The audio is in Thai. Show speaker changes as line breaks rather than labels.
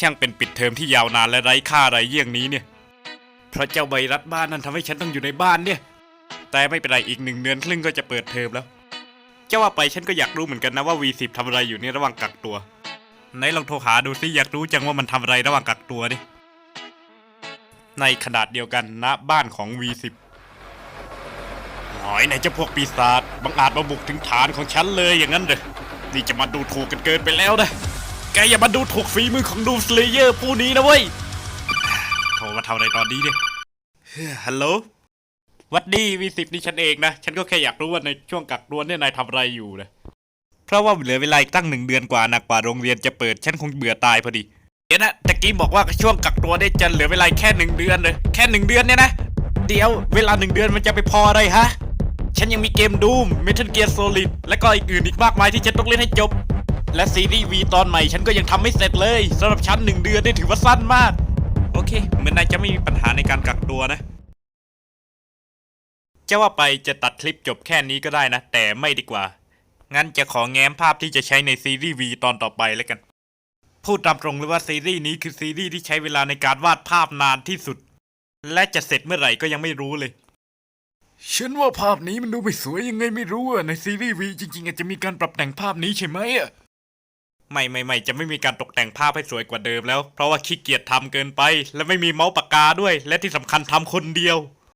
ช่างเป็นปิดเทอมที่ยาวนานและไร้ค่าไรเยี่ยงนี้เนี่ยเพราะเจ้าไวรัสบ้านนั้นทำให้ฉันต้องอยู่ในบ้านเนี่ย แต่ไม่เป็นไรอีกหนึ่งเดือนครึ่งก็จะเปิดเทอมแล้วเจ้าว่าไปฉันก็อยากรู้เหมือนกันนะว่า V10 ทำอะไรอยู่ในระหว่างกักตัว ไหนลองโทรหาดูสิอยากรู้จังว่ามันทำอะไรระหว่างกักตัวดิ ในขนาดเดียวกันณบ้านของ V10 หน่อยไหนเจะพวกปีศาจบังอาจมาบุกถึงฐานของฉันเลยอย่างนั้นเด้อนี่จะมาดูถูกกันเกินไปแล้วนะ แกอย่ามาดูถูกฝีมือของดูสเลเยอร์ผู้นี้นะเว้ยโทรมาทำอะไรตอนนี้เนี่ยเฮ้ยฮัลโหลหวัดดีวีสิบนี่ฉันเองนะ ฉันก็แค่อยากรู้ว่าในช่วงกักตัวเนี่ยนายทำอะไรอยู่นะเพราะว่าเหลือเวลาอีกตั้งหนึ่งเดือนกว่าหนักกว่าโรงเรียนจะเปิด ฉันคงเบื่อตายพอดีเดี๋ยวนะตะกี้บอกว่าช่วงกักตัวได้จะเหลือเวลาแค่หนึ่งเดือนเลยแค่หนึ่งเดือนเนี่ยนะเดี๋ยวเวลาหนึ่งเดือนมันจะไปพออะไรฮะ ฉันยังมีเกมดูม Metal Gear Solid และก็อีกอื่นอีกมากมายที่ฉันต้องเล่นให้จบ และซีรีส์วีตอนใหม่ฉันก็ยังทำไม่เสร็จเลยสำหรับฉันหนึ่งเดือนนี่ถือว่าสั้นมาก โอเค เหมือนนายจะไม่มีปัญหาในการกักตัวนะ จะว่าไปจะตัดคลิปจบแค่นี้ก็ได้นะ แต่ไม่ดีกว่า งั้นจะขอแง้มภาพที่จะใช้ในซีรีส์วีตอนต่อไปแล้วกัน พูดตามตรงเลยว่าซีรีส์นี้คือซีรีส์ที่ใช้เวลาในการวาดภาพนานที่สุด และจะเสร็จเมื่อไหร่ก็ยังไม่รู้เลยฉันว่าภาพนี้มันดูไม่สวยยังไงไม่รู้อะในซีรีส์วีจริงๆอาจจะมีการปรับแต่งภาพนี้ใช่ไหมอะ ไม่ไม่ไม่จะไม่มีการตกแต่งภาพให้สวยกว่าเดิมแล้ว เพราะว่าขี้เกียจทำเกินไป และไม่มีเมาส์ปากกาด้วย และที่สำคัญทำคนเดียว